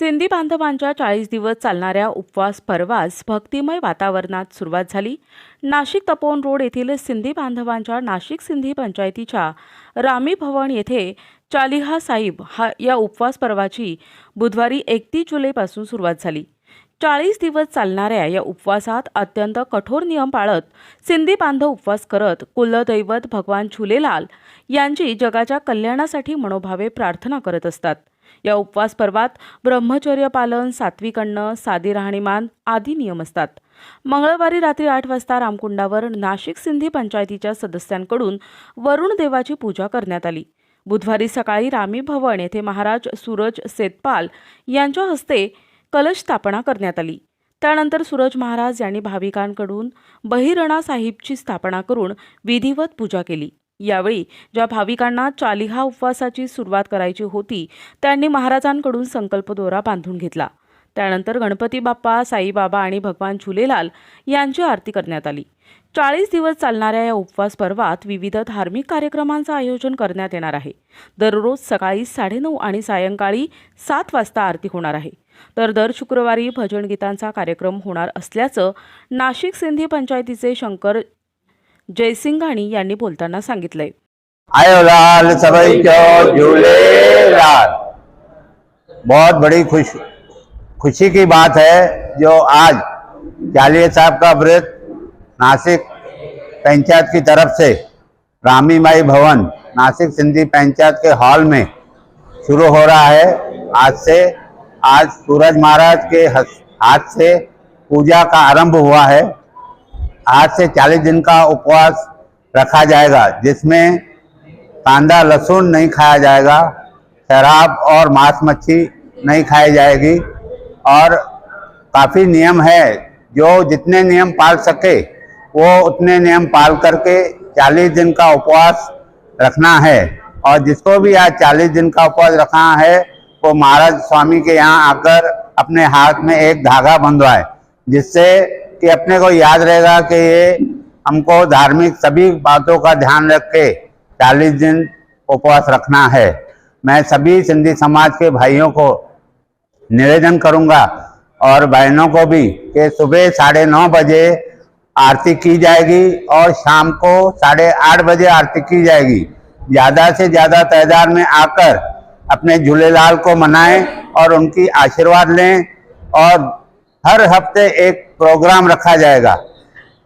सिंधी बांधवांच्या चाळीस दिवस चालणाऱ्या उपवास पर्वास भक्तिमय वातावरणात सुरुवात झाली. नाशिक तपोवन रोड येथील सिंधी बांधवांच्या नाशिक सिंधी पंचायतीच्या रामी भवन येथे चालिहा साहिब हा या उपवास पर्वाची बुधवारी एकतीस जुलैपासून सुरुवात झाली. चाळीस दिवस चालणाऱ्या या उपवासात अत्यंत कठोर नियम पाळत सिंधी बांधव उपवास करत कुलदैवत भगवान झुलेलाल यांची जगाच्या कल्याणासाठी मनोभावे प्रार्थना करत असतात. या उपवास पर्वात ब्रह्मचर्य पालन सात्विक अन्न साधी राहणीमान आदी नियम असतात. मंगळवारी रात्री आठ वाजता रामकुंडावर नाशिक सिंधी पंचायतीच्या सदस्यांकडून वरुण देवाची पूजा करण्यात आली. बुधवारी सकाळी रामी भवन येथे महाराज सूरज सेतपाल यांच्या हस्ते कलश स्थापना करण्यात आली. त्यानंतर सूरज महाराज यांनी भाविकांकडून बहिरणा साहिबची स्थापना करून विधिवत पूजा केली. यावेळी ज्या भाविकांना चालिहा उपवासाची सुरुवात करायची होती त्यांनी महाराजांकडून संकल्प दोरा बांधून घेतला. त्यानंतर गणपती बाप्पा साईबाबा आणि भगवान झुलेलाल यांची आरती करण्यात आली. चाळीस दिवस चालणाऱ्या या उपवास पर्वात विविध धार्मिक कार्यक्रमांचं आयोजन करण्यात येणार आहे. दररोज सकाळी साडेनऊ आणि सायंकाळी सात वाजता आरती होणार आहे. तर दर शुक्रवारी भजन गीतांचा कार्यक्रम होणार असल्याचं नाशिक सिंधी पंचायतीचे शंकर जयसिंघाणी यांनी बोलताना सांगितलंय. आयो लाल झूलेलाल बहुत बड़ी खुश खुशी की बात है जो आज जालिया साहब का व्रत नासिक पंचायत की तरफ से रामी माई भवन नासिक सिंधी पंचायत के हॉल में शुरू हो रहा है। आज से आज सूरज महाराज के हस- हाथ से पूजा का आरंभ हुआ है। आज से 40 दिन का उपवास रखा जाएगा, जिसमें कांदा लहसुन नहीं खाया जाएगा, शराब और मांस मच्छी नहीं खाई जाएगी, और काफ़ी नियम है, जो जितने नियम पाल सके, वो उतने नियम पाल करके 40 दिन का उपवास रखना है। और जिसको भी आज 40 दिन का उपवास रखना है, वो महाराज स्वामी के यहाँ आकर अपने हाथ में एक धागा बंधवाए, जिससे कि अपने को याद रहेगा कि ये हमको धार्मिक सभी बातों का ध्यान रख के चालीस दिन उपवास रखना है। मैं सभी सिंधी समाज के भाइयों को निवेदन करूँगा और बहनों को भी कि सुबह साढ़े नौ बजे आरती की जाएगी और शाम को साढ़े आठ बजे आरती की जाएगी। ज़्यादा से ज़्यादा तादाद में आकर अपने झूलेलाल को मनाएँ और उनकी आशीर्वाद लें और हर हफ़्ते एक प्रोग्राम रखा जाएगा।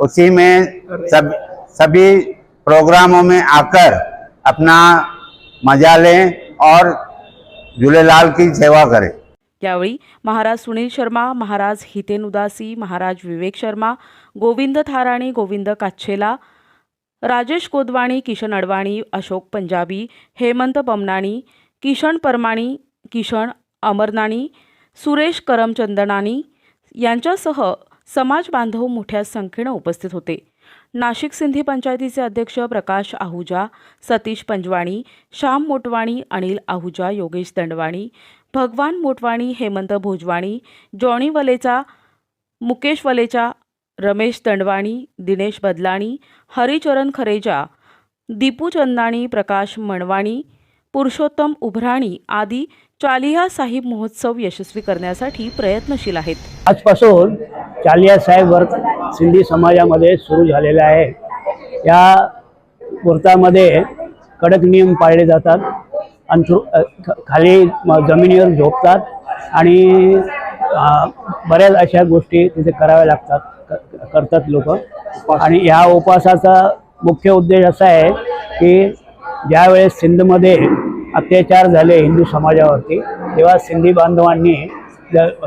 उसी में सब सभी प्रोग्रामों में आकर अपना मजा लें और झूलेलाल की सेवा करें। यावेळी महाराज सुनील शर्मा महाराज हितेन उदासी महाराज विवेक शर्मा गोविंद थाराणी गोविंद काच्छेला राजेश कोदवाणी किशन अडवाणी अशोक पंजाबी हेमंत बमनाणी किशन परमाणी किशन अमरनाणी सुरेश करमचंदनानी यांच्यासह समाज बांधव मोठ्या संख्येनं उपस्थित होते. नाशिक सिंधी पंचायतीचे अध्यक्ष प्रकाश आहुजा सतीश पंजवाणी श्याम मोटवाणी अनिल आहुजा योगेश दंडवाणी भगवान मोटवाणी हेमंत भोजवाणी जॉनी वलेचा मुकेश वलेचा रमेश दंडवाणी दिनेश बदलाणी हरिचरण खरेजा दीपू चंदाणी प्रकाश मणवाणी पुरुषोत्तम उभराणी आदी चालिया साहिब महोत्सव यशस्वी करण्यासाठी प्रयत्नशील आहेत. आजपासून चालिया साहेब व्रत सिंधी समाजामध्ये सुरू झालेलं आहे. या व्रतामध्ये कडक नियम पाळले जातात. अंथरू खाली जमिनीवर झोपतात आणि बऱ्याच अशा गोष्टी तिथे कराव्या लागतात करतात लोक. आणि ह्या उपवासाचा मुख्य उद्देश असा आहे की ज्यावेळेस सिंधमध्ये अत्याचार झाले हिंदू समाजावरती तेव्हा सिंधी बांधवांनी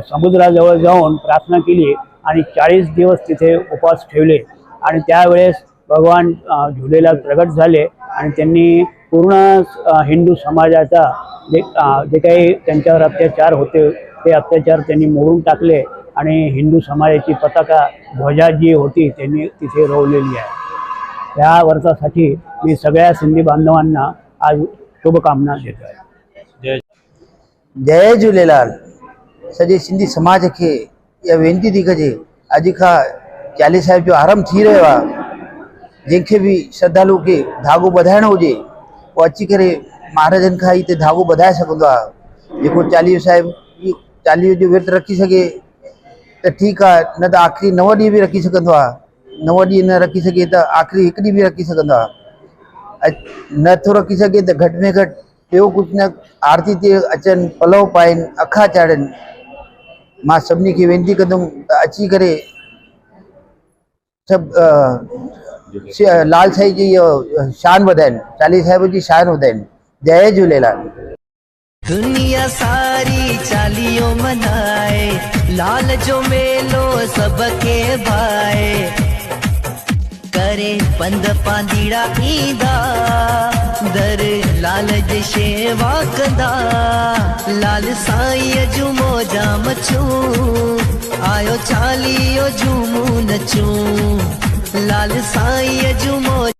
समुद्राजवळ जाऊन प्रार्थना केली आणि चाळीस दिवस तिथे उपवास ठेवले. आणि त्यावेळेस भगवान झुलेला प्रगट झाले आणि त्यांनी पूर्ण हिंदू समाजाचा जे जे काही त्यांच्यावर अत्याचार होते ते अत्याचार त्यांनी मोडून टाकले आणि हिंदू समाजाची पताका ध्वजा जी होती त्यांनी तिथे रोवलेली आहे. त्या वर्षासाठी मी सगळ्या सिंधी बांधवांना आज शुभकामना देतो. आहे जय. झूलेलाल. सॼे सिंधी समाज खे इहा वेनिती थी कजे अॼु खां चालीह साहिब जो आरंभ थी रहियो आहे जंहिंखे बि श्रद्धालु खे धाॻो ॿधाइणो हुजे उहो अची करे महाराजनि खां हिते धाॻो ॿधाए सघंदो आहे जेको चालीहो साहिब चालीहो जो विर्त रखी सघे त ठीकु आहे न त आख़िरी नव ॾींहं बि रखी सघंदो आहे नव ॾींहं न रखी सघे त आख़िरी हिकु ॾींहुं बि रखी सघंदो आहे नथो रखी सघे त घटि में घटि ॿियो कुझु न आरती ते अचनि पलव पाइनि अखा चाढ़नि। मां सभिनी खे वेनिती कंदुमि त अची करे सभु लाल साईं जी इहो शान वधाइनि चालीह साहिब जी शान वधाइनि। जय झूलेलाल। दुनिया सारी चालीहो मनाए लाल जो मेलो सबके भाए। لال جي شيوا ڪندا. لال سائين جون موزا چاليهو جهومون لال سائين جون موج